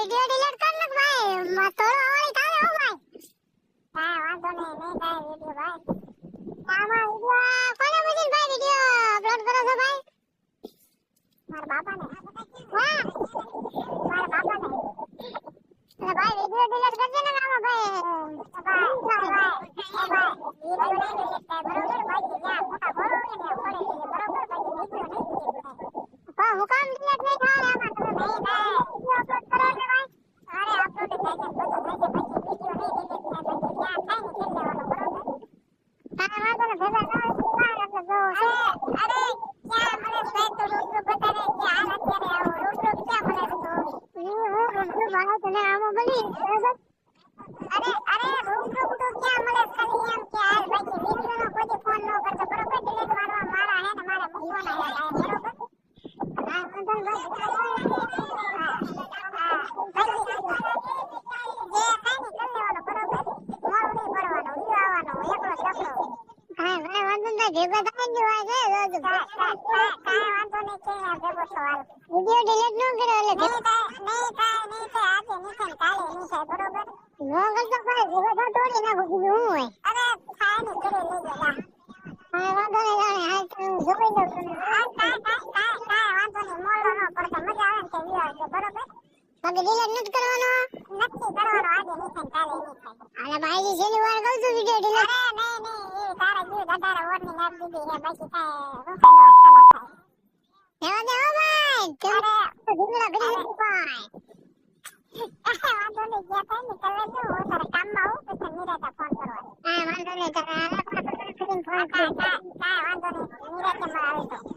માં તો આવડી તારે હો ભાઈ કાંઈ વાંધો નહીં નહીં કાંઈ વિડિયો ભાઈ આમાં વિડિયો કોને બજીન ભાઈ વિડિયો અપલોડ કરો છો ભાઈ મારા બાપાને વાહ મારા બાપાને અરે ભાઈ વિડિયો ડિલીટ કરજે ને આમાં ભાઈ ભાઈ ભાઈ ભાઈ વીડિયો delete થાય બરોબર બાકી જ્યાં ફોટા ભરો ને પડે બરોબર ભાઈ વિડિયો નહીં delete થાય હું કામ ડિલીટ નહીં થાય આમાં તમે નહીં થાય વિડિયો અપલોડ કરો છો ભાઈ અરે upload થાય છે બધું થાય છે પછી વીડિયો નહીં delete થાય પછી જ્યાં થાય ને ખેલ લેવાનો બરોબર તારે વાંધો ને ભેગા ના હોય તો બહાર એટલે જોઉં છું. અરે અરે ક્યાં મળે છે તો રૂબરૂ બતાવે કે હાલ અત્યારે આવો રૂબરૂ ક્યાં મળે છે તો અરે અરે રૂબરૂ તો ક્યાં ન કરતો. બરોબર delete મારવા મારા હા હા બાકી જે કાંઈ નહીં કરી લેવાનું બરોબર મોડું નહીં પડવાનું વીડિયો આવવાનો એકલો છકડો હા ભાઈ વાંધો ને ભેગા થાય જ હોય રોજ કાંઈ કાંઈ કાંઈ વાંધો નહીં કે આ ભેગો છો વિડિયો ડિલીટ ન કર્યો એટલે નહીં થાય નહીં થાય નહીં થાય. આજે નહીં થાય કાલે નહીં થાય બરોબર? નો કરતો ભાઈ ભેગો થા તોડી નાખું કીધું હું હોય? અરે થાય ને કરી લેજો લા. હા વાંધો નહીં જાણે હાલ હું જોઈ દઉં તને આ કાંઈ કાંઈ કાંઈ કાંઈ વાંધો નહીં મોડો ન પડતો મજા આવે ને તે વ્યૂ બરોબર? બાકી ડિલીટ નથી કરવાનો? કરવાનો આજે નહીં થાય કાલે નહીં થાય. આલા ભાઈ છેલ્લી વાર કહું છું વિડિયો ડિલીટ અરે નહીં નહીં તારા જીવ દાદારા warning આપી દીધી હે બાકી કાંઈ રૂપિયાનો ઠંડો થાય રહેવા દે હો ભાઈ તમે ઢીંગલા કરી ભાઈ વાંધો નહીં ને ફોન કરવા હા વાંધો નહીં તમે આલા ફોન કાંઈ કાંઈ કાંઈ વાંધો નહીં નિરાતે માં